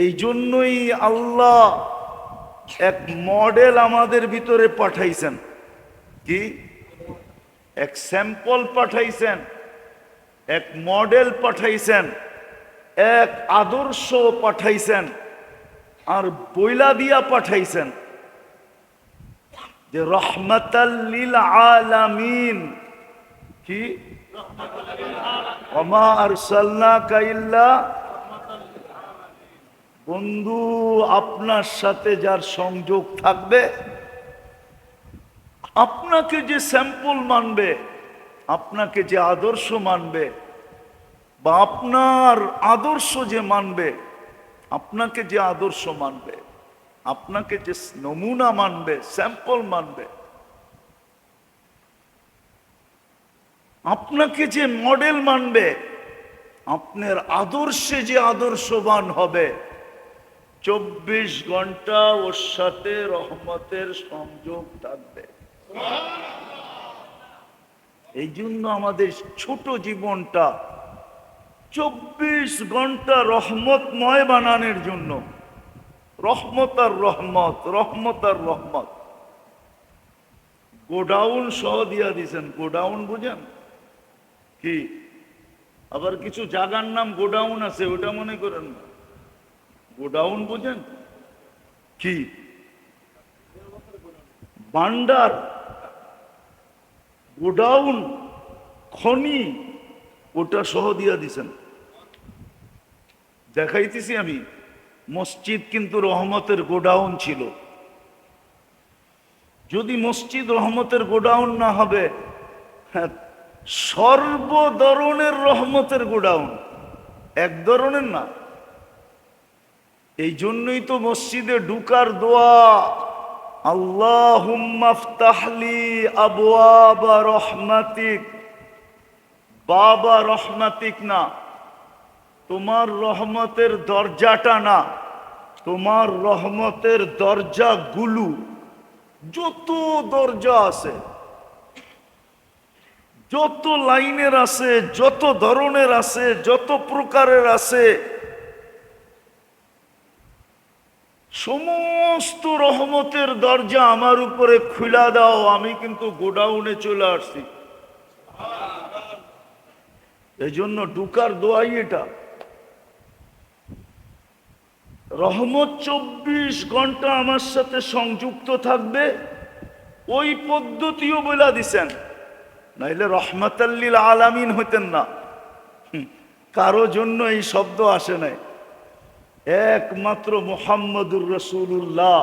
এই জন্যই আল্লাহ এক মডেল আমাদের ভিতরে পাঠাইছেন। কি? এক স্যাম্পল পাঠাইছেন, এক মডেল পাঠাইছেন, এক আদর্শ পাঠাইছেন, আর বইলা দিয়া পাঠাইছেন যে রহমতাল্লিল আলামিন। কি? অমা আরসালনাকা ইল্লা বন্ধু, আপনার সাথে যার সংযোগ থাকবে, আপনাকে যে স্যাম্পল মানবে, আপনাকে যে আদর্শ মানবে, বা আপনার আদর্শ যে মানবে, আপনাকে যে আদর্শ মানবে, আপনাকে যে নমুনা মানবে, স্যাম্পল মানবে, আপনাকে যে মডেল মানবে, আপনার আদর্শে যে আদর্শবান হবে চব্বিশ ঘণ্টা ওর সাথে রহমতের সংযোগ থাকবে। এই জন্য আমাদের ছোট জীবনটা চব্বিশ ঘণ্টা রহমতময় বানানোর জন্য রহমত আর রহমত রহমত আর রহমত। গোডাউন সহ দিয়া দিছেন। গোডাউন বুঝেন? কি? আবার কিছু জাগার নাম গোডাউন আছে, ওটা মনে করেন না? গোডাউন বুঝেন? কি? বান্ডার। গোডাউন খনি ওটা সহ দিয়া দিছেন। দেখাইতেছি আমি মসজিদ কিন্তু রহমতের গোডাউন ছিল। যদি মসজিদ রহমতের গোডাউন না হবে হ্যাঁ, সর্ব ধরনের রহমতের গোডাউন। এক ধরনের না। এই জন্যই তো মসজিদে ঢুকার দোয়া। আল্লাহ আফতাহলি আবওয়াবা রহমাতিক। বাবা রহমাতিক না, তোমার রহমতের দরজাটা না, তোমার রহমতের দরজাগুলো, যত দরজা আছে, যত লাইনের আছে, যত ধরনের আছে, যত প্রকারের আছে সমস্ত রহমতের দরজা আমার উপরে খুলা দাও, আমি কিন্তু গোডাউনে চলে আসছি। এই জন্য ডুকার দোয়াই এটা। রহমত চব্বিশ ঘণ্টা আমার সাথে সংযুক্ত থাকবে, ওই পদ্ধতিও বলে দিছেন। নাইলে রহমতাল্লিল আলামিন হইতেন না। কারও জন্য এই শব্দ আসে নাই। একমাত্র মোহাম্মদুর রসুল্লাহ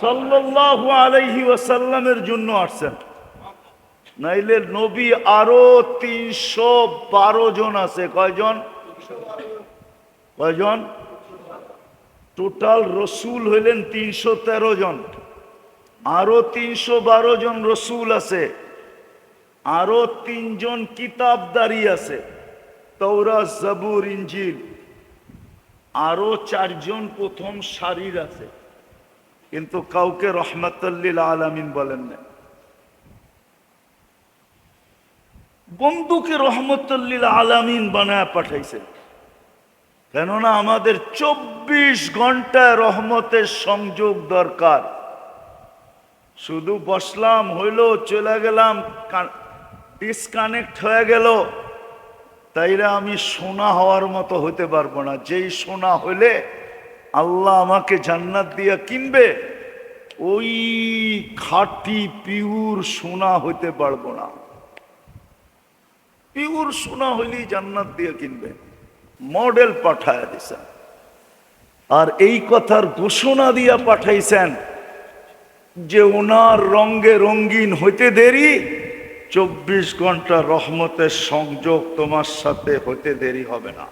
সাল্লাল্লাহু আলাইহি ওয়াসাল্লামের জন্য আসছেন। নাইলে নবী আরও তিনশো বারো জন আছে। কয়জন? কয়জন? টোটাল রসুল হইলেন তিনশো তেরো জন। আরও তিনশো বারো জন রসুল আছে। আরও তিনজন কিতাবদারি আছে। তৌরা জাবুর ইঞ্জিল আরও চারজন প্রথম সারির আছে। কিন্তু কাউকে রহমতুল্লিল আলামিন বলেন না। বন্ধুকে রহমতুল্লিল আলামিন বানায় পাঠাইছে। কেননা আমাদের চব্বিশ ঘন্টায় রহমতের সংযোগ দরকার। শুধু বসলাম, হইল, চলে গেলাম ডিসকানেক্ট হয়ে গেল। তাইলে আমি সোনা হওয়ার মতো হতে পারব না। যেই সোনা হলে আল্লাহ আমাকে জান্নাত দিয়া কিনবে, ওই খাঁটি পিউর সোনা হইতে পারব না। পিউর সোনা হইলেই জান্নাত দিয়ে কিনবে। মডেল পাঠায় দিছেন আর এই কথার ঘোষণা দিয়া পাঠাইছেন যে, ওনার রঙ্গে রঙ্গিন হইতে দেরি চব্বিশ ঘণ্টা রহমতের সংযোগ তোমার সাথে হইতে দেরি হবে না।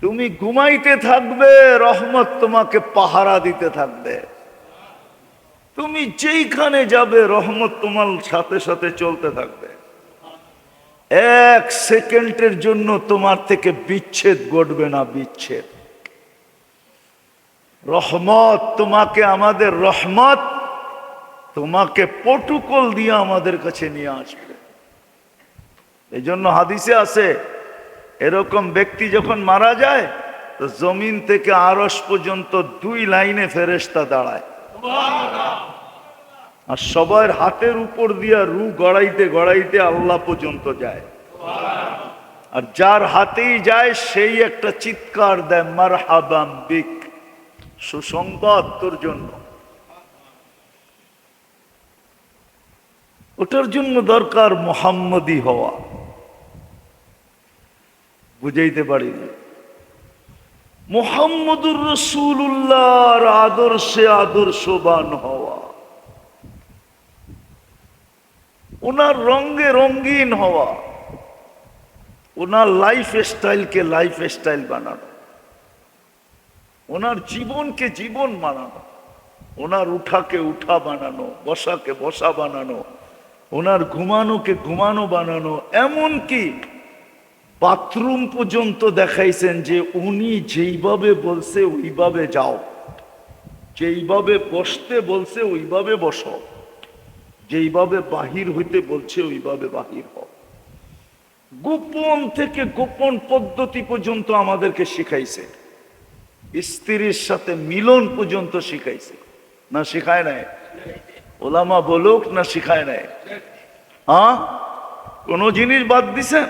তুমি ঘুমাইতে থাকবে, রহমত তোমাকে পাহারা দিতে থাকবে। তুমি যেইখানে যাবে, রহমত তোমার সাথে সাথে চলতে থাকবে। এক সেকেন্ডের জন্য তোমার থেকে বিচ্ছেদ ঘটবে না, বিচ্ছেদ। রহমত তোমাকে, আমাদের রহমত তোমাকে পটুকল দিয়ে আমাদের কাছে নিয়ে আসবে। এই জন্য হাদিসে আছে এরকম ব্যক্তি যখন মারা যায় তো জমিন থেকে আরস পর্যন্ত দুই লাইনে ফেরেস্তা দাঁড়ায়। আর সবার হাতের উপর দিয়া রু গড়াইতে গড়াইতে আল্লাহ পর্যন্ত যায়। আর যার হাতেই যায় সেই একটা চিৎকার দেয় মার হাবাম বিক সুসংবাদ তোর জন্য। ওটার জন্য দরকার মোহাম্মদী হওয়া। বুঝাইতে পারি মোহাম্মদুর রসুল্লাহর আদর্শে আদর্শবান হওয়া। ওনার রঙ্গে রঙ্গিন হওয়া। ওনার লাইফ স্টাইলকে লাইফ স্টাইল বানানো। ওনার জীবনকে জীবন বানানো। ওনার উঠাকে উঠা বানানো, বসাকে বসা বানানো। ওনার ঘুমানোকে ঘুমানো বানানো এমন কি বাথরুম পর্যন্ত দেখাইছেন যে উনি যেইভাবে বলছে ওইভাবে যাও। যেইভাবে বসতে বলছে ওইভাবে বসো। যেইভাবে বাহির হইতে বলছে ওইভাবে বাহির হও। গোপন থেকে গোপন পদ্ধতি পর্যন্ত আমাদেরকে শিখাইছে। স্ত্রীর সাথে মিলন পর্যন্ত শিখাইছে। না, শিখায় নাই? ওলামা বলুক না শিখায় নাই। হ্যাঁ? কোন জিনিস বাদ দিছেন?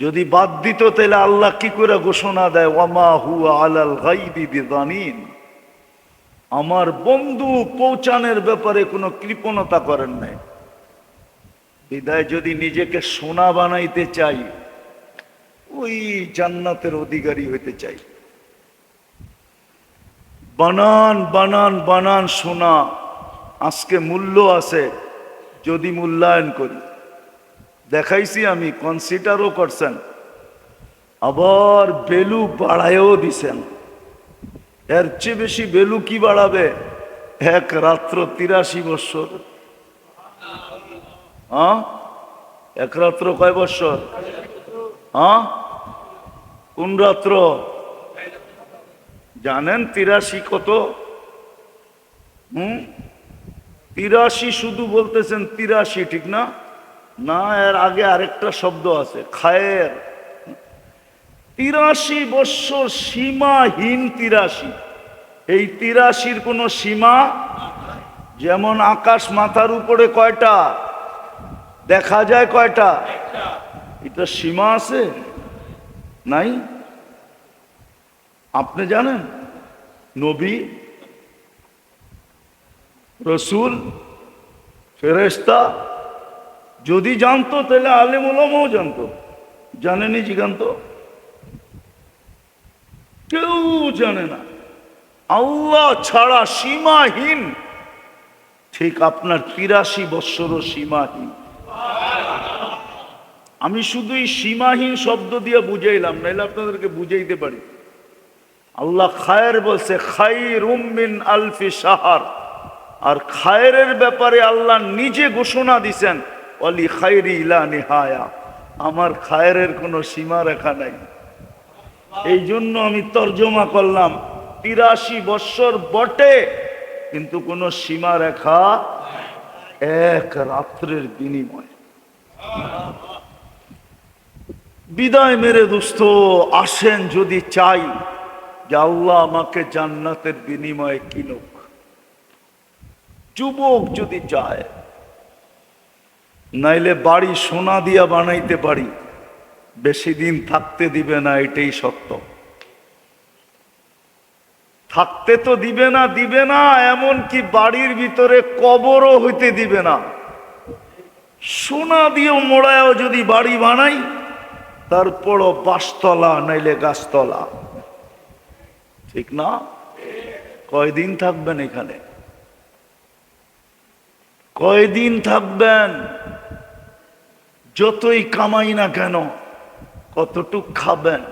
যদি বাদ দিত তাহলে আল্লাহ কি করে ঘোষণা দেয়? ওয়ামা হুয়া আলাল গাইবি আমার বন্ধু পৌঁছানোর ব্যাপারে কোনো কৃপণতা করেন নাই। বিদায় যদি নিজেকে সোনা বানাইতে চাই, ওই জান্নাতের অধিকারী হইতে চাই। বানান বানান বানান সোনা। আজকে মূল্য আছে, যদি মূল্যায়ন করি। দেখাইছি আমি কনসিডারও করছেন। আবার বেলু বাড়ায়ও দিছেন। এর চেয়ে বেশি বেলু কি বাড়াবে? এক রাত্র তিরাশি বৎসর এক রাত্র কয় বৎসর হ্যাঁ কোন রাত্র? জানেন তিরাশি কত? হুম? তিরাশি শুধু বলতেছেন তিরাশি, ঠিক না? না, এর আগে আরেকটা শব্দ আছে, খায়ের। তিরাশি বৎসর সীমাহীন তিরাশি। এই তিরাশির কোনো সীমা যেমন আকাশ মাথার উপরে কয়টা? দেখা যায় কয়টা? এটা সীমা আছে? নাই? আপনি জানেন? নবী রসুল ফেরেস্তা যদি জানতো, তাহলে আলেম ওলামাও জানতো। জানেনি জিগান্ত? কেউ জানে না। আল্লাহ ছাড়া সীমাহীন, ঠিক আপনার তিরাশি বৎসরও সীমাহীন। আমি শুধু এই সীমাহীন শব্দ দিয়ে বুঝাইলাম, নাইলে আপনাদেরকে বুঝাইতে পারি। আল্লাহ খায়ের বলছে খাই রুমিন আলফি সাহার আর খায়ের ব্যাপারে আল্লাহ নিজে ঘোষণা দিছেন, অলি খাইরি ইলা নিহায়া, আমার খায়ের কোনো সীমা রেখা নাই। এই জন্য আমি তর্জমা করলাম, তিরাশি বৎসর বটে, কিন্তু কোনো সীমা রেখা এক রাত্রের বিনিময়। বিদায় মেরে দোস্ত আসেন যদি চাই, যে আল্লাহ আমাকে জান্নাতের বিনিময়ে কিনুক। যুবক যদি চায় নাইলে বাড়ি সোনা দিয়া বানাইতে পারি। বেশি দিন থাকতে দিবে না, এটাই সত্য। থাকতে তো দিবে না দিবে না এমন কি বাড়ির ভিতরে কবরও হইতে দিবে না। সোনা দিয়েও মোড়ায়ও যদি বাড়ি বানাই, তারপরও বাসতলা, নাইলে গাছতলা। ঠিক না? কয়দিন থাকবেন এখানে? কয়দিন থাকবেন? যতই কামাই না কেন কতটুক খাবেন?